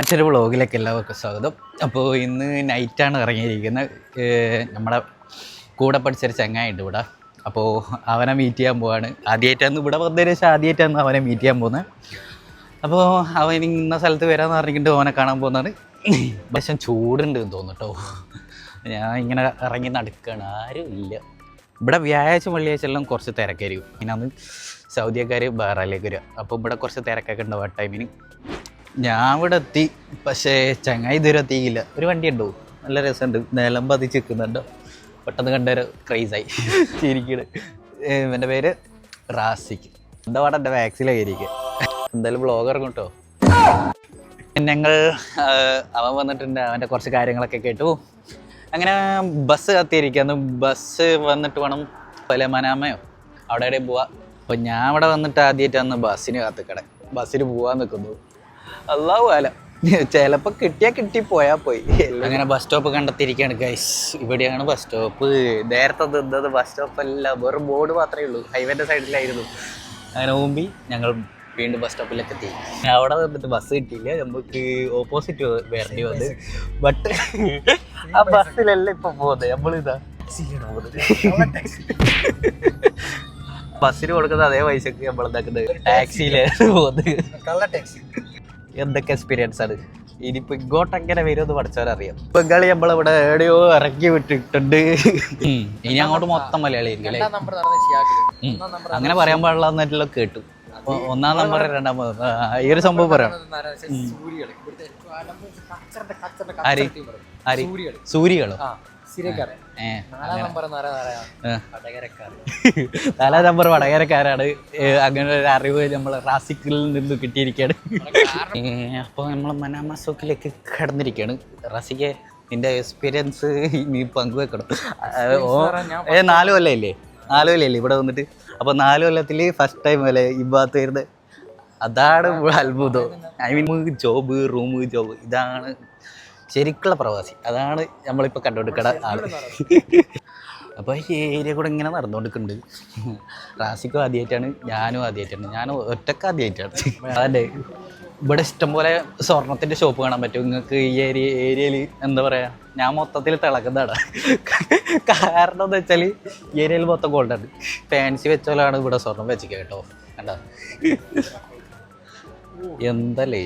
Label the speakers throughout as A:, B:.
A: മറ്റൊരു വ്ളോഗിലേക്ക് എല്ലാവർക്കും സ്വാഗതം. അപ്പോൾ ഇന്ന് നൈറ്റാണ് ഇറങ്ങിയിരിക്കുന്നത്. നമ്മുടെ കൂടെ പഠിച്ചൊരു ചങ്ങായുണ്ട് ഇവിടെ. അപ്പോൾ അവനെ മീറ്റ് ചെയ്യാൻ പോവാണ്. ആദ്യമായിട്ടാണ് ഇവിടെ വന്നതിന് ശേഷം ആദ്യമായിട്ടാണ് അവനെ മീറ്റ് ചെയ്യാൻ പോകുന്നത് അപ്പോൾ അവൻ ഇന്ന സ്ഥലത്ത് വരാമെന്ന് പറഞ്ഞിട്ട് അവനെ കാണാൻ പോകുന്നതാണ് പക്ഷേ ചൂടുണ്ട് തോന്നുന്നു ഞാൻ ഇങ്ങനെ ഇറങ്ങി നടക്കുകയാണ് ആരും ഇല്ല. ഇവിടെ വ്യാഴാഴ്ച വെള്ളിയാഴ്ച എല്ലാം കുറച്ച് തിരക്കായിരിക്കും. പിന്നെ അന്ന് സൗദിയക്കാർ ബഹ്റയിലേക്ക് വരിക. അപ്പോൾ ഇവിടെ കുറച്ച് തിരക്കൊക്കെ ഉണ്ടാവും ആ ടൈമിന് ഞാൻ ഇവിടെ എത്തി പക്ഷേ ചങ്ങായി ഇതുവരെ എത്തിയില്ല. ഒരു വണ്ടി ഉണ്ടോ നല്ല രസമുണ്ട്. നിലം പതിച്ച് നിൽക്കുന്നുണ്ടോ? പെട്ടെന്ന് കണ്ടൊരു ക്രൈസായി ചിരിക്കണ്. എന്റെ പേര് റാസിക്ക് എന്താ പാടെ എന്റെ വാക്സിലായിരിക്കുക എന്തായാലും ബ്ലോഗ് ഇറങ്ങും കേട്ടോ ഞങ്ങൾ അവൻ വന്നിട്ടുണ്ട്. അവന്റെ കുറച്ച് കാര്യങ്ങളൊക്കെ കേട്ടു. അങ്ങനെ ബസ് കത്തിയിരിക്കുന്നു. ബസ് വന്നിട്ട് വേണം പല മനാമയോ അവിടെ എവിടെയും പോവാം. അപ്പോൾ ഞാൻ അവിടെ വന്നിട്ട് ആദ്യമായിട്ടാണ് ബസ്സിന് കാത്തിക്കട ബസ്സിന് പോവാൻ നിൽക്കുന്നു. അള്ളാഹു അല. ചിലപ്പോൾ കിട്ടിയാൽ കിട്ടി പോയാ പോയി. അങ്ങനെ ബസ് സ്റ്റോപ്പ് കണ്ടെത്തിയിരിക്കുകയാണ് ഗൈസ് ഇവിടെയാണ് ബസ് സ്റ്റോപ്പ് നേരത്തെ നിന്നത് ബസ് സ്റ്റോപ്പ് അല്ല വെറും ബോർഡ് മാത്രമേ ഉള്ളൂ. ഹൈവേന്റെ സൈഡിലായിരുന്നു അങ്ങനെ മുമ്പി ഞങ്ങൾ വീണ്ടും ബസ് സ്റ്റോപ്പിലേക്ക് എത്തി. അവിടെ നിന്നിട്ട് ബസ് കിട്ടിയില്ല. നമുക്ക് ഓപ്പോസിറ്റ് വരേണ്ടി വന്ന്. ബട്ട് ആ ബസ്സിലല്ല ഇപ്പൊ പോകുന്നത് നമ്മളിതാ ബസ്സിന് കൊടുക്കുന്ന അതേ പൈസക്ക് നമ്മൾ എന്താക്കുന്നത് ടാക്സിയിലായിരുന്നു പോകുന്നത്.
B: കള്ള ടാക്സി
A: എന്തൊക്കെ എക്സ്പീരിയൻസ് ആണ്? ഇനിയിപ്പോ ഇങ്ങോട്ട് എങ്ങനെ വരുമെന്ന് പഠിച്ചവരറിയാം. ബംഗാളി നമ്മളിവിടെ എവിടെയോ ഇറക്കി വിട്ടിട്ടുണ്ട്. ഇനി അങ്ങോട്ട് മൊത്തം മലയാളി അങ്ങനെ പറയാൻ പാടില്ല കേട്ടു. ഒന്നാം നമ്പർ രണ്ടാം ഈ ഒരു സംഭവം പറയാം. സൂര്യകൾ.
B: നാലാം നമ്പർ
A: വടകരക്കാരാണ് അങ്ങനെ ഒരു അറിവ് നമ്മൾ റാസിക്കിൽ നിന്ന് കിട്ടിയിരിക്കുകയാണ് അപ്പോൾ നമ്മൾ മനാമസോക്കിലേക്ക് കടന്നിരിക്കുകയാണ് റാസിക്ക് നിന്റെ എക്സ്പീരിയൻസ് നീ പങ്കുവെക്കണം. ഏ നാല് കൊല്ലമില്ലേ? നാല് കൊല്ലമില്ലേ ഇവിടെ വന്നിട്ട്? അപ്പോൾ നാല് കൊല്ലത്തിൽ ഫസ്റ്റ് ടൈം അല്ലേ ഈ ഭാഗത്ത് വരുന്നത്? അതാണ് അത്ഭുതം. I mean job room job ഇതാണ് ശരിക്കുള്ള പ്രവാസി. അതാണ് നമ്മളിപ്പോൾ കണ്ടുകൊടുക്കേണ്ട ആൾ. അപ്പോൾ ഈ ഏരിയ കൂടെ ഇങ്ങനെ നടന്നുകൊണ്ടിരിക്കുന്നുണ്ട് റാസിക്കും ആദ്യമായിട്ടാണ് ഞാനും ആദ്യമായിട്ടാണ് ഞാനും ഒറ്റയ്ക്ക് ആദ്യമായിട്ടാണ് അതെ. ഇവിടെ ഇഷ്ടംപോലെ സ്വർണത്തിന്റെ ഷോപ്പ് കാണാൻ പറ്റും. നിങ്ങൾക്ക് ഈ ഏരിയ ഏരിയയിൽ എന്താ പറയുക ഞാൻ മൊത്തത്തിൽ തിളക്കുന്നതാണ്. കാരണം എന്താ വെച്ചാൽ ഈ ഏരിയയിൽ മൊത്തം ഗോൾഡാണ് ഫാൻസി വെച്ചാലാണ് ഇവിടെ സ്വർണം വെച്ചിരിക്കുക കേട്ടോ. കണ്ടോ? എന്തല്ലേ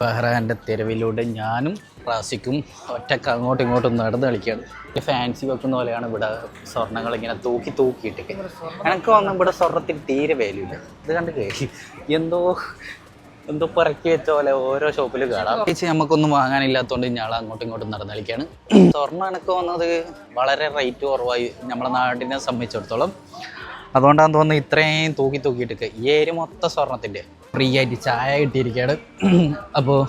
A: ബഹ്റാന്റെ തെരുവിലൂടെ ഞാനും റാസിക്കും ഒറ്റയ്ക്ക് അങ്ങോട്ടും ഇങ്ങോട്ടും നടന്ന് കളിക്കുകയാണ്. ഫാൻസി വെക്കുന്ന പോലെയാണ് ഇവിടെ സ്വർണങ്ങൾ ഇങ്ങനെ തൂക്കി തൂക്കിയിട്ടൊക്കെ. എനിക്ക് വന്ന ഇവിടെ സ്വർണത്തിന് തീരെ വാല്യൂ ഇല്ല. ഇത് കണ്ട് കേൾക്കി എന്തോ എന്തോ പറക്കി വെച്ച പോലെ ഓരോ ഷോപ്പിൽ കാണാം. ചേച്ചി നമുക്കൊന്നും വാങ്ങാനില്ലാത്തതുകൊണ്ട് ഞങ്ങൾ അങ്ങോട്ടും ഇങ്ങോട്ടും നടന്ന് കളിക്കുകയാണ്. സ്വർണം എനിക്ക് വന്നത് വളരെ റേറ്റ് കുറവായി നമ്മളെ നാടിനെ സംബന്ധിച്ചിടത്തോളം. അതുകൊണ്ടാണ് തോന്നുന്നത് ഇത്രയും തൂക്കി തൂക്കിയിട്ടൊക്കെ. ഈ ഏരി മൊത്തം സ്വർണത്തിന്റെ. ഫ്രീ ആയിട്ട് ചായ കിട്ടിയിരിക്കുകയാണ്. അപ്പോൾ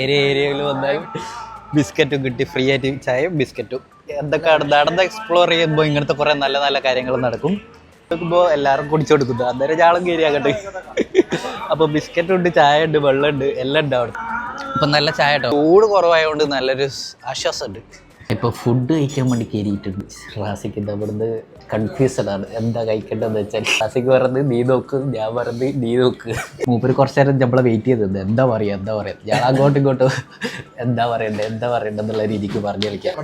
A: ഏരിയ ഏരിയയിൽ വന്നാലും ബിസ്ക്കറ്റും കിട്ടി ഫ്രീ ആയിട്ട് ചായയും ബിസ്ക്കറ്റും. എന്തൊക്കെയാണ് നടന്ന് എക്സ്പ്ലോർ ചെയ്യുമ്പോൾ ഇങ്ങനത്തെ കുറേ നല്ല നല്ല കാര്യങ്ങൾ നടക്കും. നോക്കുമ്പോൾ എല്ലാവരും കുടിച്ചു കൊടുക്കുന്നു. അന്നേരം ചാളം കയറിയാകട്ടെ അപ്പോൾ ബിസ്ക്കറ്റ് ഉണ്ട് ചായ ഉണ്ട് വെള്ളം ഉണ്ട് എല്ലാം ഉണ്ട് അവിടെ. നല്ല ചായ കേട്ടോ. ചൂട് കുറവായതുകൊണ്ട് നല്ലൊരു ആശ്വാസമുണ്ട്. ഇപ്പോൾ ഫുഡ് കഴിക്കാൻ വേണ്ടി കയറിയിട്ടുണ്ട് റാസിക്ക് ഇവിടുന്ന് കൺഫ്യൂസഡ് ആണ്. എന്താ കഴിക്കേണ്ടതെന്ന് വെച്ചാൽ ക്ലാസ്സിക്ക് പറഞ്ഞ് നീ നോക്ക് ഞാൻ പറഞ്ഞ് നീ നോക്ക്. മൂപ്പര് കുറച്ച് നേരം നമ്മളെ വെയിറ്റ് ചെയ്തത് എന്താ പറയുക എന്താ പറയുക. ഞാൻ അങ്ങോട്ടും ഇങ്ങോട്ടും എന്താ പറയണ്ടേ എന്താ പറയണ്ടെന്നുള്ള രീതിക്ക് പറഞ്ഞു കളിക്കാം.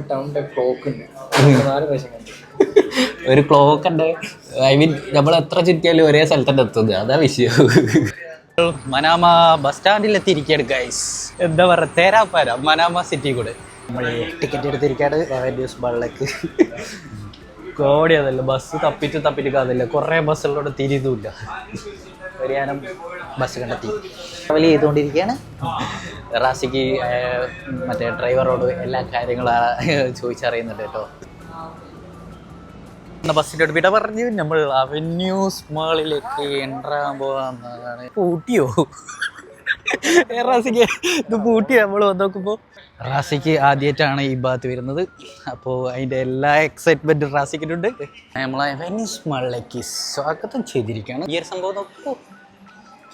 A: ഒരു ക്ലോക്ക് ഉണ്ട്. ഐ മീൻ നമ്മൾ എത്ര ചുറ്റിയാലും ഒരേ സ്ഥലത്തന്നെ എത്തുന്നത് അതാ വിഷയം. മനാമ ബസ് സ്റ്റാൻഡിൽ എത്തിയിരിക്കുകയാണ് ഗൈസ് എന്താ പറയുക തേരാപ്പാര മനാമ സിറ്റി കൂടെ. നമ്മൾ ടിക്കറ്റ് എടുത്തിരിക്കുകയാണ് റവന്യൂസ് ബള്ളിലേക്ക് കോടി അതല്ല ബസ് തപ്പിച്ച് തപ്പിച്ച് കാതില്ല കുറേ ബസ്സുകളോട് തിരിതുമില്ല ഒരു ഞാനും ബസ് കണ്ടെത്തി. ട്രാവൽ ചെയ്തുകൊണ്ടിരിക്കുകയാണ്. റാസിക്ക് മറ്റേ ഡ്രൈവറോട് എല്ലാ കാര്യങ്ങളും ചോദിച്ചറിയുന്നുണ്ട് കേട്ടോ. ബസ്സിന്റെ വിട പറഞ്ഞു. നമ്മൾ അവന്യൂസ് മാളിലേക്ക് എൻട്രാൻ പോവാന്നാണ് പൂട്ടിയോ ഏ, റാസിക്ക് ഇത് പൂട്ടി നമ്മൾ വന്ന് നോക്കുമ്പോൾ റാസിക്ക് ആദ്യമായിട്ടാണ് ഈ ഭാഗത്ത് വരുന്നത്. അപ്പോൾ അതിന്റെ എല്ലാ എക്സൈറ്റ്മെന്റും റാസിക്കിനുണ്ട്. നമ്മളെ വെനീസ് മള്ളയ്ക്ക് സ്വാഗതം ചെയ്തിരിക്കുകയാണ്. ഈ ഒരു സംഭവം നോക്കൂ.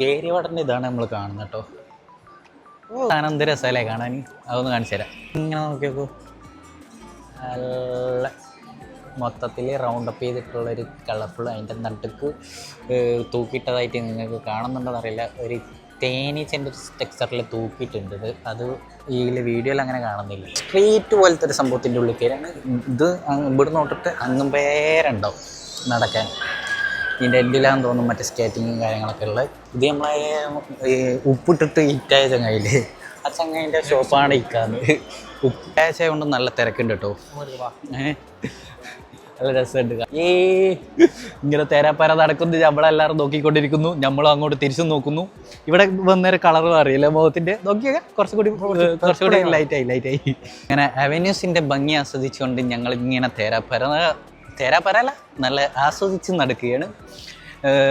A: കേരിവടന്റെ ഇതാണ് നമ്മൾ കാണുന്നത് കേട്ടോ. ആനന്ദ രസമല്ലേ കാണാൻ. അതൊന്ന് കാണിച്ചു തരാം. ഇങ്ങനെ നോക്കി നോക്കൂ നല്ല മൊത്തത്തിൽ റൗണ്ട് അപ്പ് ചെയ്തിട്ടുള്ളൊരു കളർഫുൾ അതിന്റെ നട്ടുക്ക് തൂക്കിയിട്ടതായിട്ട് നിങ്ങൾക്ക് കാണുന്നുണ്ടെന്നറിയില്ല ഒരു തേനീച്ചന്റെ ഒരു ടെക്സ്ചറിൽ തൂക്കിയിട്ടുണ്ട്. ഇത് അത് ഈ വീഡിയോയിൽ അങ്ങനെ കാണുന്നില്ല. സ്ട്രീറ്റ് പോലത്തെ ഒരു സംഭവത്തിന്റെ ഉള്ളിൽ കയറിയാണ്. ഇത് ഇവിടെ നോട്ടിട്ട് അങ്ങും പേരുണ്ടാവും നടക്കാൻ. ഇതിന്റെ എഡിലാന്ന് തോന്നുന്നു മറ്റേ സ്കേറ്റിങ്ങും കാര്യങ്ങളൊക്കെ ഉള്ളത്. ഇത് നമ്മളെ ഉപ്പിട്ടിട്ട് ഹിറ്റായ ചങ്ങായില്ലേ ആ ചങ്ങായിന്റെ ഷോപ്പാണ് ഇക്കാന്ന് ഉപ്പാഴ്ച കൊണ്ട് നല്ല തിരക്കുണ്ട് കേട്ടോ. ഏഹ് നല്ല രസമുണ്ട്. ഏ ഇങ്ങനെ തേരാപ്പര നടക്കുന്നത് നമ്മളെല്ലാവരും നോക്കിക്കൊണ്ടിരിക്കുന്നു. നമ്മളും അങ്ങോട്ട് തിരിച്ചും നോക്കുന്നു. ഇവിടെ വന്നൊരു കളർ അറിയില്ല മുഖത്തിന്റെ? നോക്കിയൊക്കെ കുറച്ചുകൂടി കുറച്ചുകൂടി ലൈറ്റായി ലൈറ്റായി ഇങ്ങനെ അവന്യൂസിന്റെ ഭംഗി ആസ്വദിച്ചുകൊണ്ട് ഞങ്ങൾ ഇങ്ങനെ തേരാപ്പര തേരാപ്പര അല്ല നല്ല ആസ്വദിച്ച് നടക്കുകയാണ്.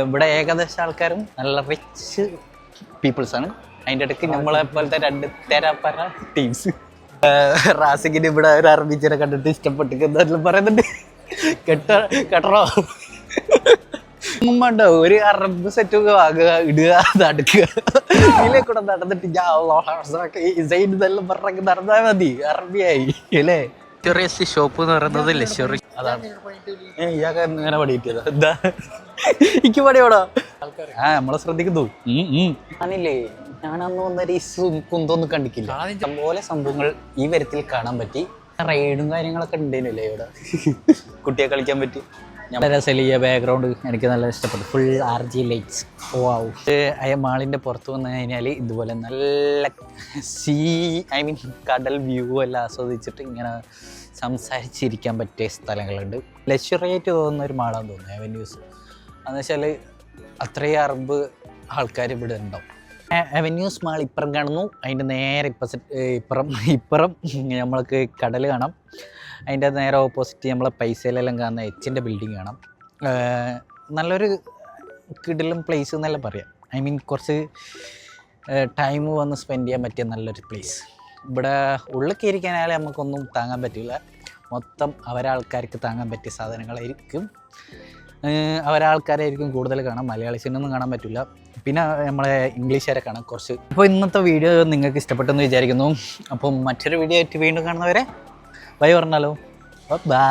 A: ഇവിടെ ഏകദേശം ആൾക്കാരും നല്ല റിച്ച് പീപ്പിൾസ് ആണ്. അതിന്റെ ഇടയ്ക്ക് നമ്മളെ പോലത്തെ രണ്ട് തേരാപ്പര ടീംസ് റാസിക്കിന് ഇവിടെ ഒരു അറബിച്ചിനെ കണ്ടിട്ട് ഇഷ്ടപ്പെട്ടിരിക്കുന്നതെല്ലാം പറയുന്നുണ്ട്. കെട്ട കെട്ടറോ ഉമ്മണ്ട ഒരു അറബ് സെറ്റ് വാങ്ങുക ഇടുക നടക്കുക. ഇതിലെ കൂടെ നടന്നിട്ട് ഇതെല്ലാം പറഞ്ഞൊക്കെ നടന്നാൽ മതി. അറബിയായി അല്ലേ? ചെറിയ ഷോപ്പ് എന്ന് പറയുന്നത് ലക്ഷറി അതാണ്. ഏ ഇയാൾക്ക് ഇങ്ങനെ പണിയിട്ടത് എന്താ? എനിക്ക് പണിയോടാ ആ നമ്മളെ ശ്രദ്ധിക്കുന്നു. ആണില്ലേ. ഞാനില്ലേ ഞാനന്ന് വന്നൊരു കുന്തൊന്നും കണ്ടിക്കില്ല? പോലെ സംഭവങ്ങൾ ഈ വരത്തിൽ കാണാൻ പറ്റി. റൈഡും കാര്യങ്ങളൊക്കെ ഉണ്ടേനല്ലേ ഇവിടെ? കുട്ടിയെ കളിക്കാൻ പറ്റി. ഞാൻ രസലിയ ബാക്ക്ഗ്രൗണ്ട് എനിക്ക് നല്ല ഇഷ്ടപ്പെട്ടു. Full R G lights wow അയ മാളിന്റെ പുറത്ത് വന്നു കഴിഞ്ഞാൽ ഇതുപോലെ നല്ല സീ ഐ മീൻ കടൽ വ്യൂ എല്ലാം ആസ്വദിച്ചിട്ട് ഇങ്ങനെ സംസാരിച്ചിരിക്കാൻ പറ്റിയ സ്ഥലങ്ങളുണ്ട്. ലക്ഷറിയായിട്ട് തോന്നുന്ന ഒരു മാളാന്ന് തോന്നുന്നു അവന്യൂസ് എന്ന് വെച്ചാൽ അത്രയും അറബ് ആൾക്കാർ ഇവിടെ ഉണ്ടാവും അവന്യൂസ് മാൾ ഇപ്പുറം കാണുന്നു. അതിന്റെ നേരെ ഇപ്പ ഇപ്പുറം ഇപ്പുറം നമ്മൾക്ക് കടൽ കാണാം. അതിന്റെ നേരെ ഓപ്പോസിറ്റ് നമ്മളെ പൈസയിലെല്ലാം കാണുന്ന എച്ചിന്റെ ബിൽഡിംഗ് കാണാം. നല്ലൊരു കിടിലും പ്ലേസ് എന്നെല്ലാം പറയാം. ഐ മീൻ കുറച്ച് ടൈം വന്ന് സ്പെൻഡ് ചെയ്യാൻ പറ്റിയ നല്ലൊരു പ്ലേസ് ഇവിടെ ഉള്ളിൽ കയറിക്കാനായാലും നമുക്കൊന്നും താങ്ങാൻ പറ്റില്ല. മൊത്തം അവരാൾക്കാർക്ക് താങ്ങാൻ പറ്റിയ സാധനങ്ങളായിരിക്കും. അവരാൾക്കാരായിരിക്കും കൂടുതൽ കാണാം. മലയാളീസിനൊന്നും കാണാൻ പറ്റില്ല. പിന്നെ നമ്മളെ ഇംഗ്ലീഷുകാരൊക്കെയാണ്. കുറച്ച് അപ്പോൾ ഇന്നത്തെ വീഡിയോ നിങ്ങൾക്ക് ഇഷ്ടപ്പെട്ടെന്ന് വിചാരിക്കുന്നു. അപ്പം മറ്റൊരു വീഡിയോ ആയിട്ട് വീണ്ടും കാണുന്നവരെ ബൈ പറഞ്ഞാലോ. ബൈ